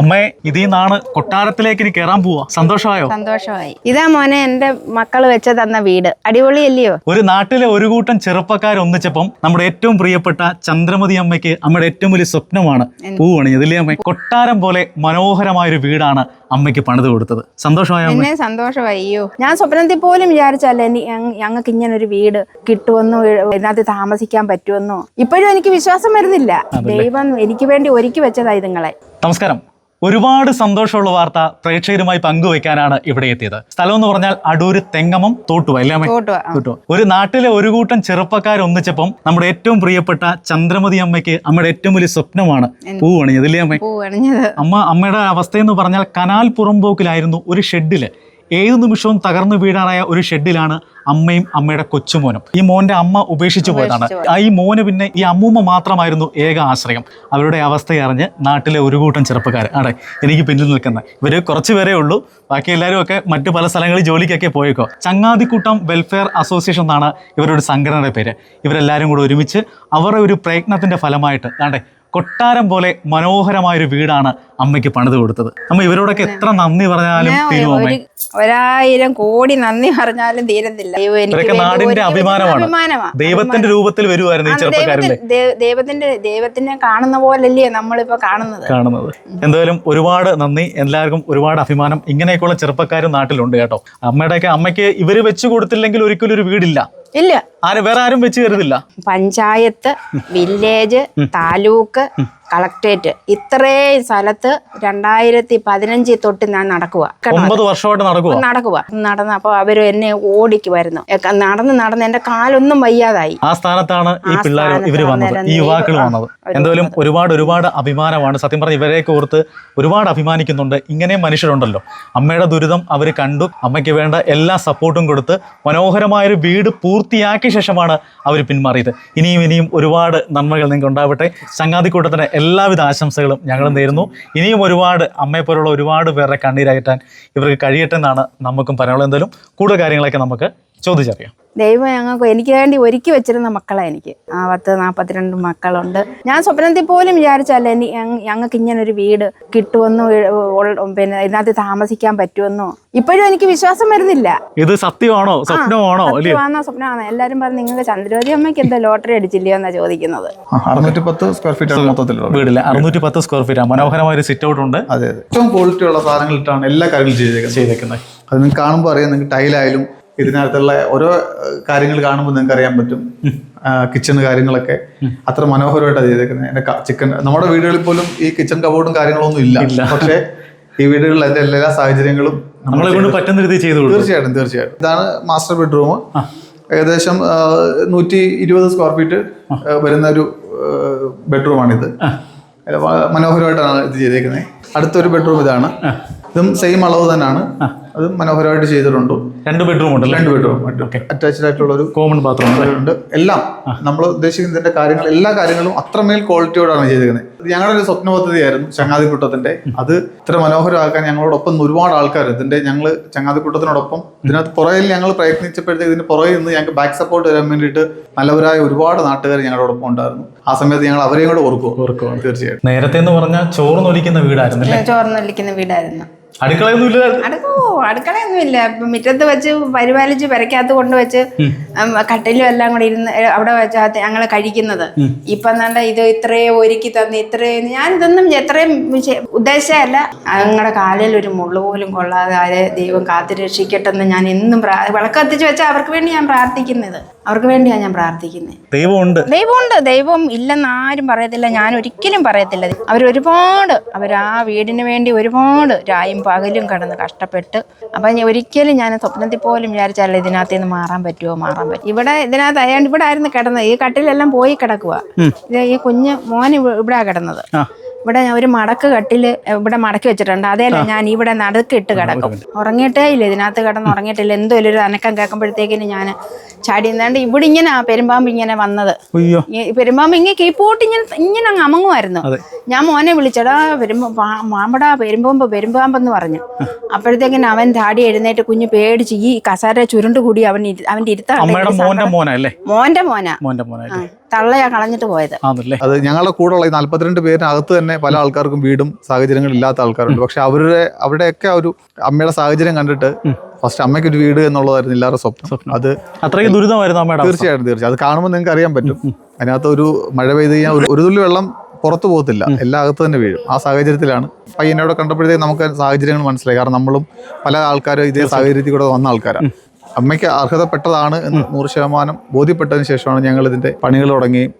അമ്മേ ഇതിൽ നിന്നാണ് കൊട്ടാരത്തിലേക്ക് ഇനി കയറാൻ പോവാ. സന്തോഷമായോ? സന്തോഷമായി. ഇതാ മോനെ എന്റെ മക്കൾ വെച്ച തന്ന വീട്. അടിപൊളിയല്ലയോ? ഒരു നാട്ടിലെ ഒരു കൂട്ടം ചെറുപ്പക്കാർ ഒന്നിച്ചപ്പം നമ്മുടെ ഏറ്റവും പ്രിയപ്പെട്ട ചന്ദ്രമതി അമ്മയ്ക്ക് അമ്മയുടെ ഏറ്റവും വലിയ സ്വപ്നമാണ് പൂ പണിഞ്ഞത് അമ്മ കൊട്ടാരം പോലെ മനോഹരമായ ഒരു വീടാണ് അമ്മയ്ക്ക് പണിത് കൊടുത്തത്. സന്തോഷമായോ എന്നെ സന്തോഷമായി. അയ്യോ ഞാൻ സ്വപ്നത്തിൽ പോലും വിചാരിച്ചല്ലേ ഞങ്ങൾക്ക് ഇങ്ങനെ ഒരു വീട് കിട്ടുമെന്നോ ഇതിനകത്ത് താമസിക്കാൻ പറ്റുമെന്നോ? ഇപ്പോഴും എനിക്ക് വിശ്വാസം വരുന്നില്ല. ദൈവം എനിക്ക് വേണ്ടി ഒരുക്കി വെച്ചതായി നിങ്ങളെ നമസ്കാരം. ഒരുപാട് സന്തോഷമുള്ള വാർത്ത പ്രേക്ഷകരുമായി പങ്കുവെക്കാനാണ് ഇവിടെ എത്തിയത്. സ്ഥലം എന്ന് പറഞ്ഞാൽ അടൂര് തെങ്ങമം തോട്ടുവ അല്ലേ തോട്ടുവാ ഒരു നാട്ടിലെ ഒരു കൂട്ടം ചെറുപ്പക്കാർ ഒന്നിച്ചപ്പം നമ്മുടെ ഏറ്റവും പ്രിയപ്പെട്ട ചന്ദ്രമതി അമ്മയ്ക്ക് അമ്മയുടെ ഏറ്റവും വലിയ സ്വപ്നമാണ് പൂ അണിഞ്ഞത് ഇല്ലേ അമ്മ? അമ്മ അമ്മയുടെ അവസ്ഥ എന്ന് പറഞ്ഞാൽ കനാൽ പുറമ്പോക്കിലായിരുന്നു ഒരു ഷെഡിൽ. ഏത് നിമിഷവും തകർന്നു വീടാറായ ഒരു ഷെഡിലാണ് അമ്മയും അമ്മയുടെ കൊച്ചുമോനും. ഈ മോന്റെ അമ്മ ഉപേക്ഷിച്ചു പോയതാണ്. ഈ മോന് പിന്നെ ഈ അമ്മൂമ്മ മാത്രമായിരുന്നു ഏക ആശ്രയം. അവരുടെ അവസ്ഥ അറിഞ്ഞ് നാട്ടിലെ ഒരു കൂട്ടം ചെറുപ്പക്കാർ അടെ എനിക്ക് പിന്നിൽ നിൽക്കുന്ന. ഇവർ കുറച്ച് പേരേ ഉള്ളൂ. ബാക്കി എല്ലാവരും ഒക്കെ മറ്റു പല സ്ഥലങ്ങളിൽ ജോലിക്കൊക്കെ പോയേക്കോ. ചങ്ങാതിക്കൂട്ടം വെൽഫെയർ അസോസിയേഷൻ എന്നാണ് ഇവരുടെ സംഘടനയുടെ പേര്. ഇവരെല്ലാവരും കൂടെ ഒരുമിച്ച് അവരുടെ ഒരു പ്രയത്നത്തിന്റെ ഫലമായിട്ട് ആണ്ടെ കൊട്ടാരം പോലെ മനോഹരമായ ഒരു വീടാണ് അമ്മയ്ക്ക് പണിത് കൊടുത്തത്. അമ്മ ഇവരോടൊക്കെ എത്ര നന്ദി പറഞ്ഞാലും തീരുമാനം തീരുമോ ഒരു ഒരായിരം കോടി നന്ദി പറഞ്ഞാലും തീരത്തില്ല. ഇവരൊക്കെ നാടിന്റെ അഭിമാനമാണ്. ദൈവത്തിന്റെ രൂപത്തിൽ വരുമായിരുന്നു ഈ ചെറുപ്പക്കാരല്ലേ? ദൈവത്തിന്റെ ദൈവത്തിനെ കാണുന്ന പോലല്ലേ നമ്മളിപ്പോ കാണുന്നത്. കാണുന്നത്. എന്തായാലും ഒരുപാട് നന്ദി. എല്ലാവർക്കും ഒരുപാട് അഭിമാനം. ഇങ്ങനെയൊക്കെയുള്ള ചെറുപ്പക്കാരും നാട്ടിലുണ്ട് കേട്ടോ. അമ്മയുടെയൊക്കെ അമ്മയ്ക്ക് ഇവർ വെച്ചു കൊടുത്തില്ലെങ്കിൽ ഒരിക്കലും ഒരു വീടില്ല. ഇല്ല. ആരും വേറെ ആരും വെച്ച് കരുതില്ല? Panchayat village taluk collectorate. ഇത്രയും സ്ഥലത്ത് രണ്ടായിരത്തി പതിനഞ്ചിൽ തൊട്ട് ഞാൻ നടക്കുക ഒമ്പത് വർഷമായിട്ട് നടക്കുക നടക്കുക നടന്ന് അപ്പോൾ അവർ എന്നെ ഓടിക്കുമായിരുന്നു വരുന്നു. നടന്ന് നടന്ന് എന്റെ കാലൊന്നും വയ്യാതായി. ആ സ്ഥാനത്താണ് ഈ പിള്ളേർ ഇവർ ഇവർ വന്നത്. ഈ യുവാക്കൾ വന്നത്. എന്തായാലും ഒരുപാട് ഒരുപാട് അഭിമാനമാണ്. സത്യം പറഞ്ഞ ഇവരെയൊക്കെ ഓർത്ത് ഒരുപാട് അഭിമാനിക്കുന്നുണ്ട്. ഇങ്ങനെ മനുഷ്യരുണ്ടല്ലോ. അമ്മയുടെ ദുരിതം അവർ കണ്ടു. അമ്മയ്ക്ക് വേണ്ട എല്ലാ സപ്പോർട്ടും കൊടുത്ത് മനോഹരമായൊരു വീട് പൂർത്തിയാക്കിയ ശേഷമാണ് അവർ പിന്മാറിയത്. ഇനിയും ഇനിയും ഒരുപാട് നന്മകൾ നിങ്ങൾക്ക് ഉണ്ടാവട്ടെ ചങ്ങാതിക്കൂട്ടത്തിന് എല്ലാവിധ ആശംസകളും ഞങ്ങളും നേരുന്നു. ഇനിയും ഒരുപാട് അമ്മയെ പോലുള്ള ഒരുപാട് പേരുടെ കണ്ണീരകറ്റാൻ ഇവർക്ക് കഴിയട്ടെ എന്നാണ് നമുക്കും പറയാനുള്ളത്. എന്തായാലും കൂടുതൽ കാര്യങ്ങളൊക്കെ നമുക്ക് ചോദിച്ചറിയാം. ദൈവം ഞങ്ങൾക്ക് എനിക്ക് വേണ്ടി ഒരുക്കി വെച്ചിരുന്ന മക്കളാണ് എനിക്ക്. ആ പത്ത് നാൽപ്പത്തിരണ്ട് മക്കളുണ്ട്. ഞാൻ സ്വപ്നത്തിൽ പോലും വിചാരിച്ചല്ല ഇനി ഞങ്ങ- ഞങ്ങൾക്ക് ഇങ്ങനെ ഒരു വീട് കിട്ടുമെന്നോ പിന്നെ ഇതിനകത്ത് താമസിക്കാൻ പറ്റുമെന്നോ. ഇപ്പോഴും എനിക്ക് വിശ്വാസം വരുന്നില്ല. ഇത് സത്യമാണോ? സ്വപ്നമാണോ? സത്യമാണോ? സ്വപ്നമാണോ? എല്ലാരും പറഞ്ഞു നിങ്ങൾക്ക് ചന്ദ്രവതി അമ്മയ്ക്ക് എന്താ ലോട്ടറി അടിച്ചില്ലയോ എന്നാ ചോദിക്കുന്നത്. അറുന്നൂറ്റി പത്ത് സ്ക്വയർ ഫീറ്റ് ആണ് വീടില്ല അറുന്നൂറ്റി പത്ത് സ്ക്വയർ ഫീറ്റ് മനോഹരമായ ഒരു സിറ്റ് ഔട്ട് ഉണ്ട്. അതെ അതെ. ഏറ്റവും ക്വാളിറ്റി ഉള്ള സാധനങ്ങളിട്ടാണ് എല്ലാ കാര്യങ്ങളും ചെയ്തേക്കുന്നത്. ചെയ്തേക്കുന്നത്. അത് നിങ്ങൾക്ക് കാണുമ്പോൾ അറിയാം നിങ്ങൾക്ക് ടൈലായാലും ഇതിനകത്തുള്ള ഓരോ കാര്യങ്ങൾ കാണുമ്പോൾ നിങ്ങൾക്ക് അറിയാൻ പറ്റും. കിച്ചൺ കാര്യങ്ങളൊക്കെ. അത്ര മനോഹരമായിട്ടാണ് ചെയ്തേക്കുന്നത് എന്റെ ചിക്കൻ നമ്മുടെ വീടുകളിൽ പോലും ഈ കിച്ചൺ കബോർഡും കാര്യങ്ങളൊന്നും ഇല്ല. പക്ഷേ ഈ വീടുകളിൽ അതിന്റെ എല്ലാ സാഹചര്യങ്ങളും നമ്മളെ കൊണ്ട് പറ്റുന്ന രീതിയിൽ ചെയ്തു തീർച്ചയായിട്ടും തീർച്ചയായിട്ടും. ഇതാണ് മാസ്റ്റർ ബെഡ്റൂം ഏകദേശം നൂറ്റി ഇരുപത് സ്ക്വയർ ഫീറ്റ് വരുന്ന ഒരു ബെഡ്റൂമാണിത് മനോഹരമായിട്ടാണ് ഇത് ചെയ്തേക്കുന്നത് അടുത്തൊരു ബെഡ്റൂം ഇതാണ്. ഇതും സെയിം അളവ് തന്നെയാണ് അതും മനോഹരമായിട്ട് ചെയ്തിട്ടുണ്ട്. രണ്ട് ബെഡ്റൂം ഉണ്ട് രണ്ട് ബെഡ്റൂം അറ്റാച്ച്ഡ് ആയിട്ടുള്ള ഒരു കോമൺ ബാത്റൂം ഉണ്ട്. എല്ലാം നമ്മൾ ഉദ്ദേശിക്കുന്നതിന്റെ കാര്യങ്ങൾ എല്ലാ കാര്യങ്ങളും അത്രമേൽ ക്വാളിറ്റിയോടാണ് ചെയ്തിരിക്കുന്നത്. ഞങ്ങളുടെ ഒരു സ്വപ്ന പദ്ധതിയായിരുന്നു ചങ്ങാതിക്കുട്ടത്തിന്റെ. അത് ഇത്ര മനോഹരമാക്കാൻ ഞങ്ങളോടൊപ്പം ഒരുപാട് ആൾക്കാർ ഇതിന്റെ ഞങ്ങൾ ചങ്ങാതിക്കുട്ടത്തിനോടൊപ്പം ഇതിനകത്ത് പുറകിൽ ഞങ്ങൾ പ്രയത്നിച്ചപ്പോഴത്തേക്ക് ഇതിന് പുറകിൽ നിന്ന് ഞങ്ങൾക്ക് ബാക്ക് സപ്പോർട്ട് തരാൻ വേണ്ടിയിട്ട് നല്ലവരായ ഒരുപാട് നാട്ടുകാർ ഞങ്ങളോടൊപ്പം ഉണ്ടായിരുന്നു. ആ സമയത്ത് ഞങ്ങൾ അവരെയും കൂടെ ഓർക്കും ഓർക്കും തീർച്ചയായിട്ടും. നേരത്തെ എന്ന് പറഞ്ഞാൽ ചോറ് നൊലിക്കുന്ന വീടായിരുന്നല്ലേ? ചോർന്നൊലിക്കുന്ന വീടായിരുന്നു. അടുക്കളയൊന്നും ഇല്ലായിരുന്നു. അടുക്കളയൊന്നുമില്ല. മുറ്റത്ത് വെച്ച് പരിപാലിച്ച് പെരക്കകത്ത് കൊണ്ടുവച്ച് വെച്ച് കട്ടിലും എല്ലാം കൂടി ഇരുന്ന് അവിടെ വെച്ചാ ഞങ്ങൾ കഴിക്കുന്നത്. ഇപ്പൊ എന്താണ്ട് ഇത് ഇത്രയും ഒരുക്കി തന്ന് ഇത്രയും ഞാൻ ഇതൊന്നും എത്രയും ഉദ്ദേശമല്ല ഞങ്ങളുടെ കാലിൽ ഒരു മുള്ളു പോലും കൊള്ളാതെ ആരെ ദൈവം കാത്തു രക്ഷിക്കട്ടെന്ന് ഞാൻ എന്നും വിളക്ക് കത്തിച്ച് വെച്ചാൽ അവർക്ക് വേണ്ടി ഞാൻ പ്രാർത്ഥിക്കുന്നത്. അവർക്ക് വേണ്ടിയാണ് ഞാൻ പ്രാർത്ഥിക്കുന്നത് ദൈവമുണ്ട്. ദൈവമുണ്ട്. ദൈവം ഇല്ലെന്ന് ആരും പറയത്തില്ല. ഞാൻ ഒരിക്കലും പറയത്തില്ല. അവർ ഒരുപാട് അവർ ആ വീടിന് വേണ്ടി ഒരുപാട് രായും പകലും കടന്ന് കഷ്ടപ്പെട്ട് അപ്പം ഞാൻ ഒരിക്കലും ഞാൻ സ്വപ്നത്തിൽ പോലും വിചാരിച്ചല്ല ഇതിനകത്ത് നിന്ന് മാറാൻ പറ്റുമോ മാറാൻ പറ്റും ഇവിടെ ഇതിനകത്ത് അയാണ്ട് ഇവിടെ ആയിരുന്നു കിടന്നത്. ഈ കട്ടിലെല്ലാം പോയി കിടക്കുക ഇത് ഈ കുഞ്ഞ് മോൻ ഇവിടെ കിടന്നത്. ഇവിടെ ഞാൻ ഒരു മടക്ക് കട്ടിൽ ഇവിടെ മടക്കി വെച്ചിട്ടുണ്ട്. അതേല ഞാൻ ഇവിടെ നടുക്കിട്ട് കിടക്കും. ഉറങ്ങിയിട്ടേ ഇല്ല ഇതിനകത്ത് കിടന്ന് ഉറങ്ങിയിട്ടില്ല. എന്തോ ഒരു അനക്കം കേൾക്കുമ്പോഴത്തേക്കിന് ഞാൻ ചാടി നിന്നാണ്ട് ഇവിടെ ഇങ്ങനെ പെരുമ്പാമ്പ് ഇങ്ങനെ വന്നത്. പെരുമ്പാമ്പ് ഇങ്ങനെ കീപ്പോട്ട് ഇങ്ങനെ ഇങ്ങനെ അങ്ങ് അമങ്ങുമായിരുന്നു. ഞാൻ മോനെ വിളിച്ചടാ പെരുമ്പ മാമ്പടാ പെരുമ്പാമ്പ് പെരുമ്പാമ്പെന്ന് പറഞ്ഞു. അപ്പോഴത്തേക്കിന് അവൻ ചാടി എഴുന്നേറ്റ് കുഞ്ഞ് പേടിച്ച് ഈ കസാര ചുരുണ്ട് കൂടി അവൻ അവന്റെ ഇരുത്ത അമ്മയുടെ മോന്റെ മോനാ മോന്റെ മോനാ. തള്ളയാ കളഞ്ഞിട്ട് പോയത്. ആണല്ലേ? അത് ഞങ്ങളുടെ കൂടെയുള്ള ഈ നാല്പത്തിരണ്ട് പേരിനകത്ത് തന്നെ പല ആൾക്കാർക്കും വീടും സാഹചര്യങ്ങളും ഇല്ലാത്ത ആൾക്കാരുണ്ട്. പക്ഷെ അവരുടെ അവിടെയൊക്കെ ഒരു അമ്മയുടെ സാഹചര്യം കണ്ടിട്ട് ഫസ്റ്റ് അമ്മയ്ക്ക് ഒരു വീട് എന്നുള്ളതായിരുന്നു എല്ലാവരുടെ സ്വപ്നം. അത് അത്രയും ദുരിതമായിരുന്നു അമ്മയുടെ അവസ്ഥ. തീർച്ചയായിട്ടും തീർച്ചയായും അത് കാണുമ്പോൾ നിങ്ങൾക്ക് അറിയാൻ പറ്റും. അതിനകത്ത് ഒരു മഴ പെയ്ത് കഴിഞ്ഞാൽ ഒരു- ഒരു തുള്ളി വെള്ളം പുറത്തു പോകത്തില്ല. എല്ലാ അകത്ത് തന്നെ വീഴും. ആ സാഹചര്യത്തിലാണ് പയ്യനോട് കണ്ടപ്പോഴത്തേക്ക് നമുക്ക് സാഹചര്യങ്ങൾ മനസ്സിലായി. കാരണം നമ്മളും പല ആൾക്കാരും ഇതേ സാഹചര്യത്തിൽ കൂടെ വന്ന ആൾക്കാരാണ്. അമ്മയ്ക്ക് അർഹതപ്പെട്ടതാണ് എന്ന് നൂറ് ശതമാനം ബോധ്യപ്പെട്ടതിന് ശേഷമാണ് ഞങ്ങൾ ഇതിന്റെ പണികൾ തുടങ്ങി.